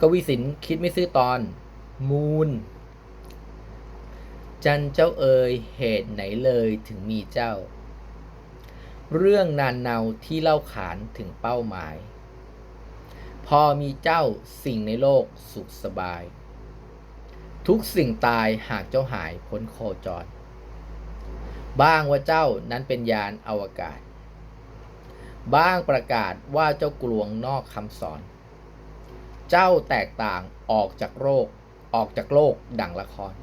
กวีสินคิดไม่ซื่อตอน มูล จันเจ้าเอ่ยเหตุไหนเลยถึงมีเจ้า เรื่องนานเนาที่เล่าขานถึงเป้าหมาย พอมีเจ้าสิ่งในโลกสุขสบาย ทุกสิ่งตายหากเจ้าหายพ้นโคจร บ้างว่าเจ้านั้นเป็นยานอวกาศ บ้างประกาศว่าเจ้ากลวงนอกคำสอน เจ้าแตกต่างออกจากโลกออกจากโลกดังละคร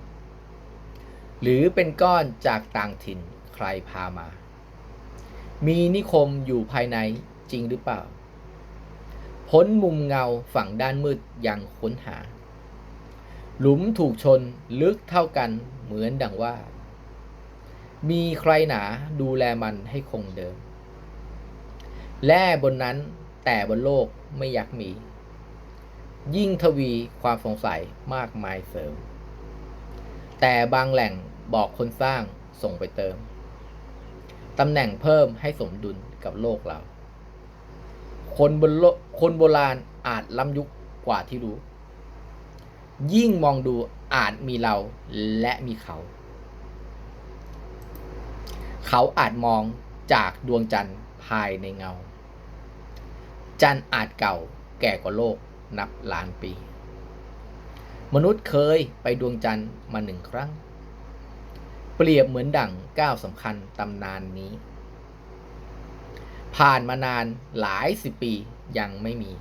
หรือเป็นก้อนจากต่างถิ่นใครพามา มีนิคมอยู่ภายในจริงหรือเปล่า พ้นมุมเงาฝั่งด้านมืดยังค้นหา หลุมถูกชนลึกเท่ากันเหมือนดังว่า มีใครหนาดูแลมันให้คงเดิม แล่บนนั้นแต่บนโลกไม่อยากมี ยิ่งทวีความสงสัยมากมายเสริม แต่บางแหล่งบอกคนสร้างส่งไปเติม ตำแหน่งเพิ่มให้สมดุลกับโลกเรา คนบนโลคนโบราณอาจล้ำยุคกว่าที่รู้ ยิ่งมองดูอาจมีเราและมีเขา เขาอาจมองจากดวงจันทร์ภายในเงา จันทร์อาจเก่าแก่กว่าโลก นับล้านปี มนุษย์เคยไปดวงจันทร์มาหนึ่งครั้ง เปรียบเหมือนดั่งก้าวสำคัญตำนานนี้ ผ่านมานานหลายสิบปียังไม่มี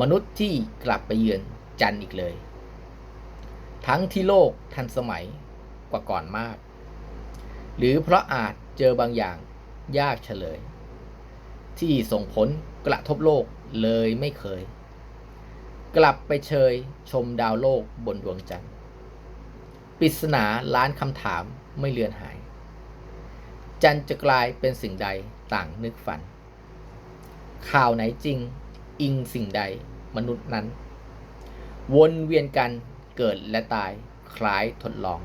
มนุษย์ที่กลับไปเยือนจันทร์อีกเลย ทั้งที่โลกทันสมัยกว่าก่อนมาก หรือเพราะอาจเจอบางอย่างยากเฉลย ที่ส่งผลกระทบโลกเลยไม่เคย กลับไปเชยชมดาวโลกบนดวงจันทร์ปริศนาล้านคำถามไม่เลือนหาย จันทร์จะกลายเป็นสิ่งใดต่างนึกฝัน ข่าวไหนจริง อิงสิ่งใดมนุษย์นั้น วนเวียนกันเกิดและตายคล้ายทดลอง